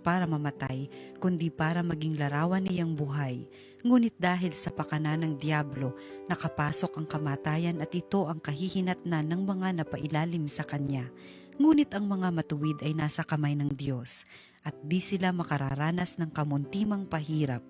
para mamatay, kundi para maging larawan niyang buhay. Ngunit dahil sa pakana ng Diablo, nakapasok ang kamatayan at ito ang kahihinatnan ng mga napailalim sa Kanya. Ngunit ang mga matuwid ay nasa kamay ng Diyos at di sila makararanas ng kamuntimang pahirap.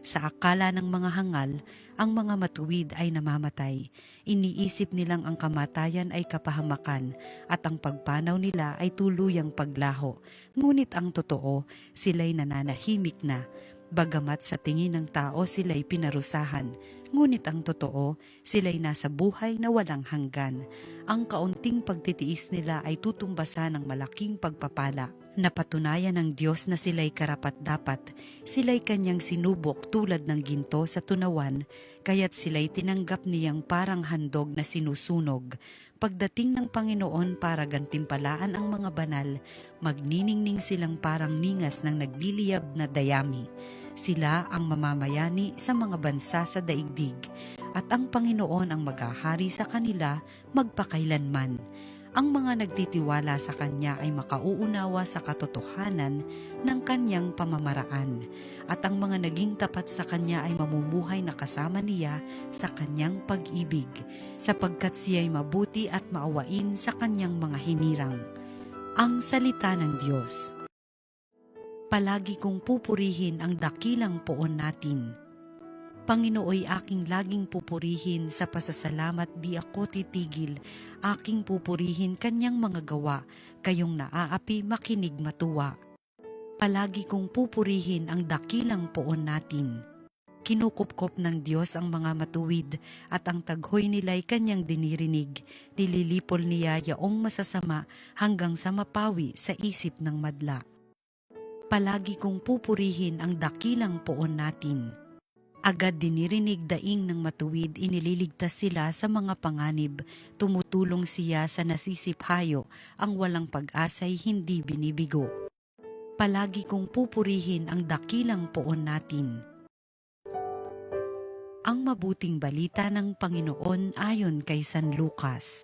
Sa akala ng mga hangal, ang mga matuwid ay namamatay. Iniisip nilang ang kamatayan ay kapahamakan at ang pagpanaw nila ay tuluyang paglaho. Ngunit ang totoo, sila'y nananahimik na. Bagamat sa tingin ng tao sila'y pinarusahan, ngunit ang totoo, sila'y nasa buhay na walang hanggan. Ang kaunting pagtitiis nila ay tutumbasan ng malaking pagpapala. Napatunayan ng Diyos na sila'y karapat-dapat, sila'y kanyang sinubok tulad ng ginto sa tunawan, kaya't sila'y tinanggap niyang parang handog na sinusunog. Pagdating ng Panginoon para gantimpalaan ang mga banal, magniningning silang parang ningas ng nagliliyab na dayami. Sila ang mamamayani sa mga bansa sa daigdig, at ang Panginoon ang maghahari sa kanila magpakailanman. Ang mga nagtitiwala sa Kanya ay makauunawa sa katotohanan ng Kanyang pamamaraan, at ang mga naging tapat sa Kanya ay mamumuhay na kasama niya sa Kanyang pag-ibig, sapagkat siya'y mabuti at maawain sa Kanyang mga hinirang. Ang Salita ng Diyos Palagi kong pupurihin ang dakilang poon natin. Panginooy aking laging pupurihin sa pasasalamat di ako titigil, aking pupurihin kanyang mga gawa, kayong naaapi makinig matuwa. Palagi kong pupurihin ang dakilang poon natin. Kinukupkop ng Diyos ang mga matuwid at ang taghoy nila'y kanyang dinirinig. Nililipol niya yaong masasama hanggang sa mapawi sa isip ng madla. Palagi kong pupurihin ang dakilang poon natin. Agad dinirinig daing ng matuwid inililigtas sila sa mga panganib, tumutulong siya sa nasisiphayo, ang walang pag-asa'y hindi binibigo. Palagi kong pupurihin ang dakilang poon natin. Ang mabuting balita ng Panginoon ayon kay San Lucas.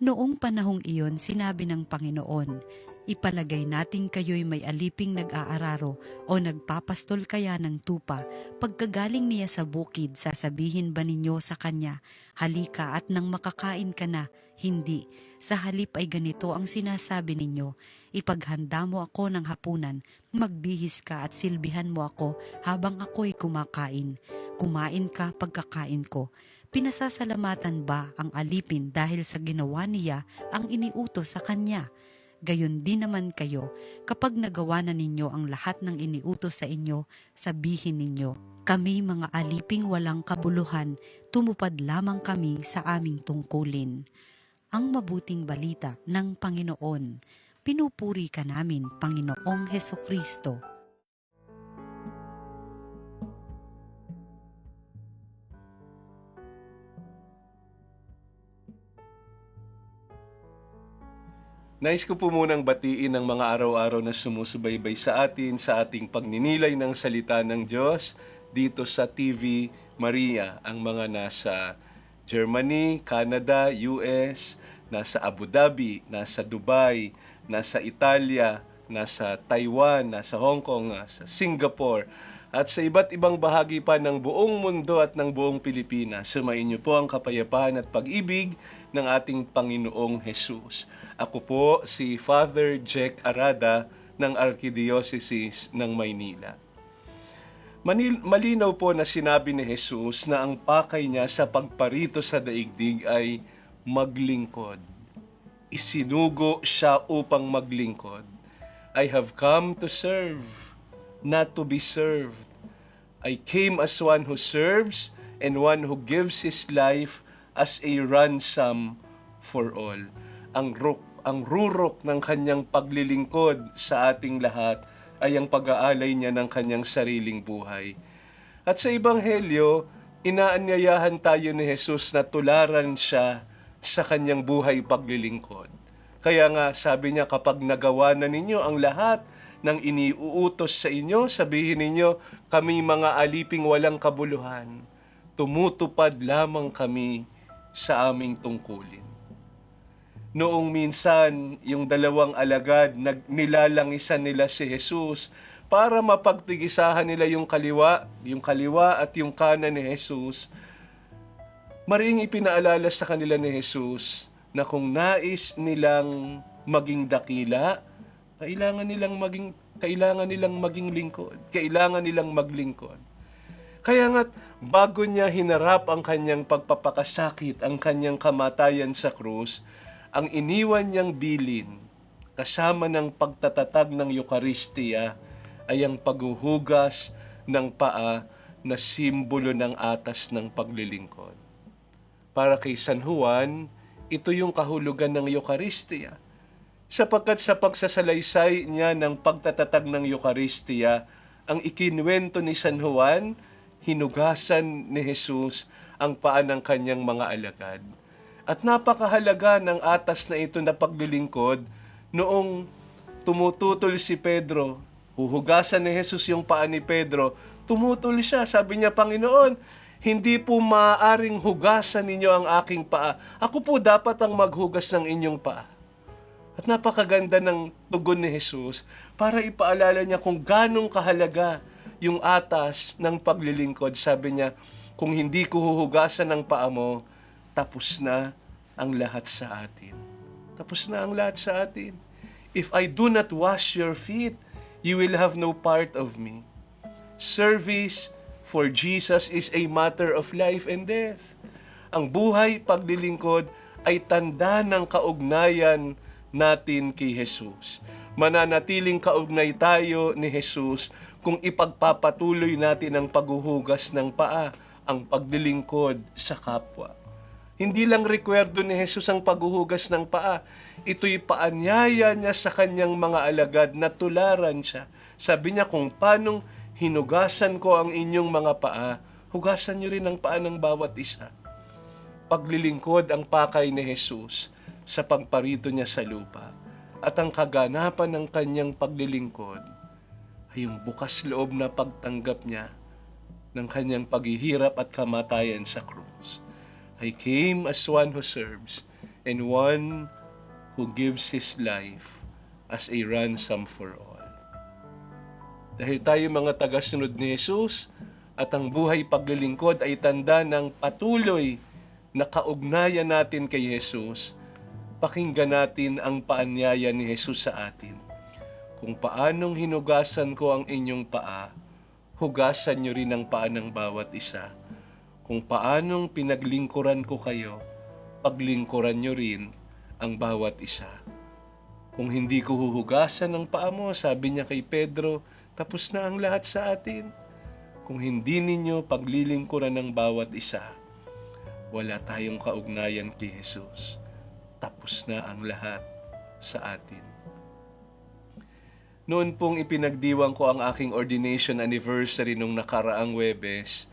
Noong panahong iyon sinabi ng Panginoon, Ipalagay nating kayo'y may aliping nag-aararo o nagpapastol kaya ng tupa. Pagkagaling niya sa bukid, sasabihin ba ninyo sa kanya, halika at nang makakain ka na? Hindi. Sa halip ay ganito ang sinasabi ninyo, ipaghanda mo ako ng hapunan, magbihis ka at silbihan mo ako habang ako'y kumakain. Kumain ka pagkakain ko. Pinasasalamatan ba ang alipin dahil sa ginawa niya ang iniutos sa kanya? Gayon din naman kayo, kapag nagawa na ninyo ang lahat ng iniutos sa inyo, sabihin ninyo, kami mga aliping walang kabuluhan, tumupad lamang kami sa aming tungkulin. Ang mabuting balita ng Panginoon, pinupuri ka namin, Panginoong Heso Kristo. Nais ko po munang batiin ang mga araw-araw na sumusubaybay sa atin sa ating pagninilay ng salita ng Diyos dito sa TV Maria, ang mga nasa Germany, Canada, US, nasa Abu Dhabi, nasa Dubai, nasa Italia, nasa Taiwan, nasa Hong Kong, nasa Singapore, at sa iba't ibang bahagi pa ng buong mundo at ng buong Pilipinas. Sumayin niyo po ang kapayapaan at pag-ibig ng ating Panginoong Jesus. Ako po si Father Jack Arada ng Archdiocese ng Maynila. Manil, malinaw po na sinabi ni Jesus na ang pakay niya sa pagparito sa daigdig ay maglingkod. Isinugo siya upang maglingkod. I have come to serve, not to be served. I came as one who serves and one who gives his life as a ransom for all. Ang ruk, ang rurok ng kanyang paglilingkod sa ating lahat ay ang pag-aalay niya ng kanyang sariling buhay. At sa Ebanghelyo, inaanyayahan tayo ni Jesus na tularan siya sa kanyang buhay paglilingkod. Kaya nga sabi niya kapag nagawa na ninyo ang lahat ng iniuutos sa inyo, sabihin ninyo, kami mga aliping walang kabuluhan, tumutupad lamang kami sa aming tungkulin. Noong minsan, yung dalawang alagad, nag, nilalangisan nila si Jesus para mapagtigisahan nila yung kaliwa, yung kaliwa at yung kanan ni Jesus. Maring ipinaalala sa kanila ni Jesus na kung nais nilang maging dakila, kailangan nilang maging kailangan nilang maging lingkod. Kailangan nilang maglingkod. Kaya nga't bago niya hinarap ang kanyang pagpapakasakit, ang kanyang kamatayan sa krus, ang iniwan niyang bilin kasama ng pagtatatag ng Eucharistia ay ang paghuhugas ng paa na simbolo ng atas ng paglilingkod. Para kay San Juan, ito yung kahulugan ng Eucharistia. Sapagkat sa pagsasalaysay niya ng pagtatatag ng Eucharistia, ang ikinwento ni San Juan, hinugasan ni Jesus ang paa ng kanyang mga alagad. At napakahalaga ng atas na ito na paglilingkod noong tumututol si Pedro, huhugasan ni Jesus yung paa ni Pedro, tumutol siya. Sabi niya, Panginoon, hindi po maaaring hugasan ninyo ang aking paa. Ako po dapat ang maghugas ng inyong paa. At napakaganda ng tugon ni Jesus para ipaalala niya kung ganong kahalaga yung atas ng paglilingkod. Sabi niya, kung hindi ko huhugasan ng paa mo, tapos na ang lahat sa atin. Tapos na ang lahat sa atin. If I do not wash your feet, you will have no part of me. Service for Jesus is a matter of life and death. Ang buhay paglilingkod ay tanda ng kaugnayan natin kay Jesus. Mananatiling kaugnay tayo ni Jesus kung ipagpapatuloy natin ang paghuhugas ng paa, ang paglilingkod sa kapwa. Hindi lang rekwerdo ni Jesus ang paghuhugas ng paa. Ito'y paanyaya niya sa kanyang mga alagad na tularan siya. Sabi niya kung paanong hinugasan ko ang inyong mga paa, hugasan niyo rin ang paa ng bawat isa. Paglilingkod ang pakay ni Jesus sa pagparito niya sa lupa. At ang kaganapan ng kanyang paglilingkod ay yung bukas loob na pagtanggap niya ng kanyang paghihirap at kamatayan sa krus. I came as one who serves and one who gives his life as a ransom for all. Dahil tayo mga tagasunod ni Jesus at ang buhay paglilingkod ay tanda ng patuloy na kaugnayan natin kay Jesus, pakinggan natin ang paanyaya ni Jesus sa atin. Kung paanong hinugasan ko ang inyong paa, hugasan nyo rin ang paa ng bawat isa kung paanong pinaglingkuran ko kayo, paglingkuran nyo rin ang bawat isa. Kung hindi ko huhugasan ng paa mo, sabi niya kay Pedro, tapos na ang lahat sa atin. Kung hindi ninyo paglilingkuran ng bawat isa, wala tayong kaugnayan kay Jesus. Tapos na ang lahat sa atin. Noon pong ipinagdiwang ko ang aking ordination anniversary nung nakaraang Webes,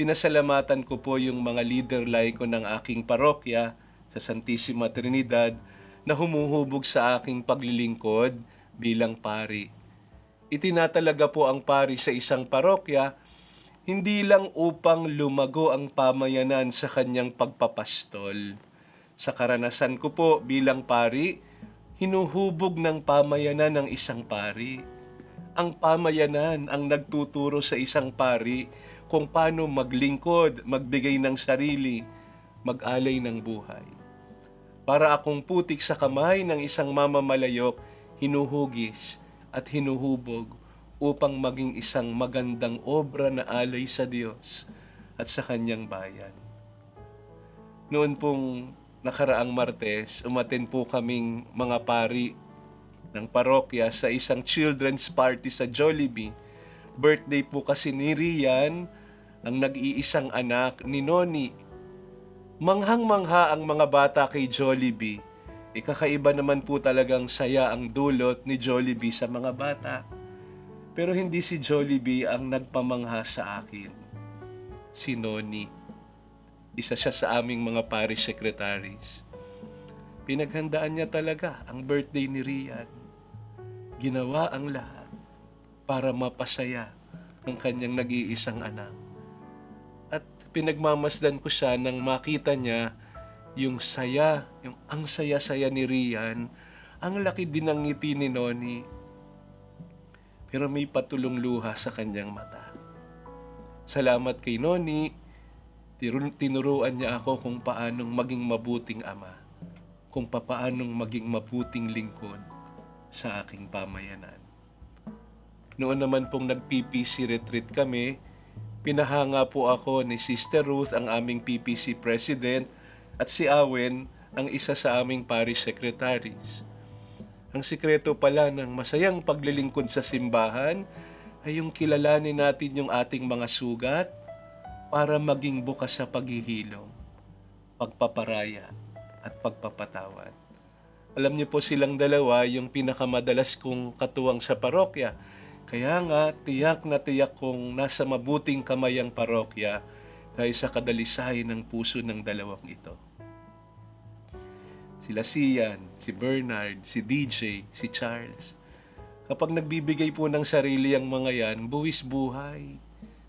pinasalamatan ko po yung mga leader laiko ng aking parokya sa Santissima Trinidad na humuhubog sa aking paglilingkod bilang pari. Itinatalaga po ang pari sa isang parokya hindi lang upang lumago ang pamayanan sa kanyang pagpapastol. Sa karanasan ko po bilang pari, hinuhubog ng pamayanan ng isang pari. Ang pamayanan ang nagtuturo sa isang pari kung paano maglingkod, magbigay ng sarili, mag-alay ng buhay. Para akong putik sa kamay ng isang mamamalayok, hinuhugis at hinuhubog upang maging isang magandang obra na alay sa Diyos at sa kanyang bayan. Noon pong nakaraang Martes, umaten po kaming mga pari ng parokya sa isang children's party sa Jollibee. Birthday po kasi ni Rian, ang nag-iisang anak ni Noni. Manghang-mangha ang mga bata kay Jollibee. Ikakaiba naman po talagang saya ang dulot ni Jollibee sa mga bata. Pero hindi si Jollibee ang nagpamangha sa akin. Si Noni. Isa siya sa aming mga parish secretaries. Pinaghandaan niya talaga ang birthday ni Rian. Ginawa ang lahat para mapasaya ang kanyang nag-iisang anak. At pinagmamasdan ko siya nang makita niya yung saya, yung ang saya-saya ni Rian, ang laki din ng ngiti ni Noni. Pero may patulong luha sa kanyang mata. Salamat kay Noni, tinuruan niya ako kung paanong maging mabuting ama, kung paanong maging mabuting lingkod sa aking pamayanan. Noon naman pong nag-PPC retreat kami, pinahanga po ako ni Sister Ruth, ang aming PPC President, at si Awen, ang isa sa aming parish secretaries. Ang sikreto pala ng masayang paglilingkod sa simbahan ay yung kilalanin natin yung ating mga sugat para maging bukas sa paghihilom, pagpaparaya at pagpapatawad. Alam niyo po silang dalawa yung pinakamadalas kong katuwang sa parokya. Kaya nga, tiyak na tiyak kong nasa mabuting kamay ang parokya dahil sa kadalisay ng puso ng dalawang ito. Sila Sian, si Bernard, si DJ, si Charles. Kapag nagbibigay po ng sarili ang mga yan, buwis buhay.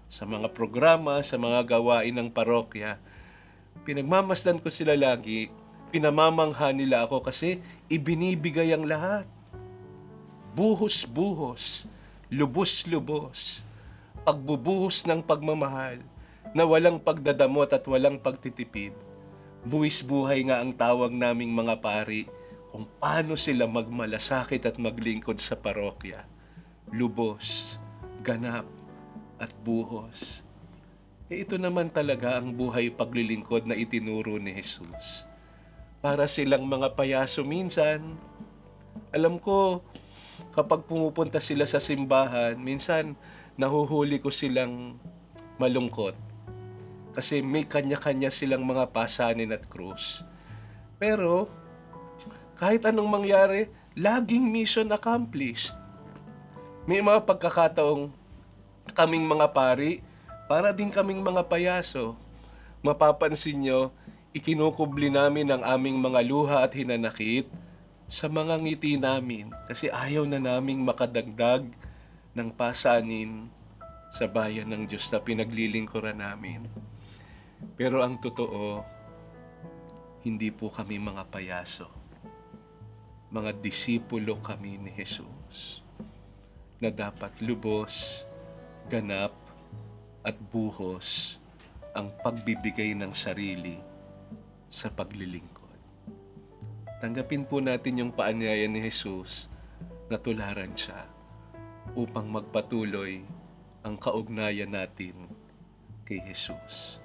Sa mga programa, sa mga gawain ng parokya, pinagmamasdan ko sila lagi, pinamamangha nila ako kasi ibinibigay ang lahat. Buhos-buhos, lubos-lubos, pagbubuhos ng pagmamahal na walang pagdadamot at walang pagtitipid. Buwis buhay nga ang tawag naming mga pari kung paano sila magmalasakit at maglingkod sa parokya. Lubos, ganap, at buhos. E ito naman talaga ang buhay paglilingkod na itinuro ni Jesus. Para silang mga payaso minsan. Alam ko, kapag pumupunta sila sa simbahan, minsan nahuhuli ko silang malungkot. Kasi may kanya-kanya silang mga pasanin at krus. Pero, kahit anong mangyari, laging mission accomplished. May mga pagkakataong kaming mga pari, para din kaming mga payaso. Mapapansin nyo, ikinukubli namin ang aming mga luha at hinanakit sa mga ngiti namin kasi ayaw na naming makadagdag ng pasanin sa bayan ng Diyos na pinaglilingkuran namin. Pero ang totoo, hindi po kami mga payaso. Mga disipulo kami ni Jesus na dapat lubos, ganap, at buhos ang pagbibigay ng sarili sa paglilingkod. Tanggapin po natin yung paanyaya ni Jesus na tularan siya upang magpatuloy ang kaugnayan natin kay Jesus.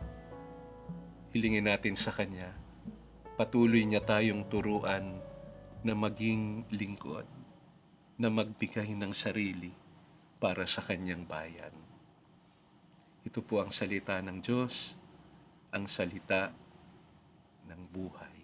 Hilingin natin sa Kanya, patuloy niya tayong turuan na maging lingkod, na magbigay ng sarili para sa Kanyang bayan. Ito po ang salita ng Diyos, ang salita ng buhay.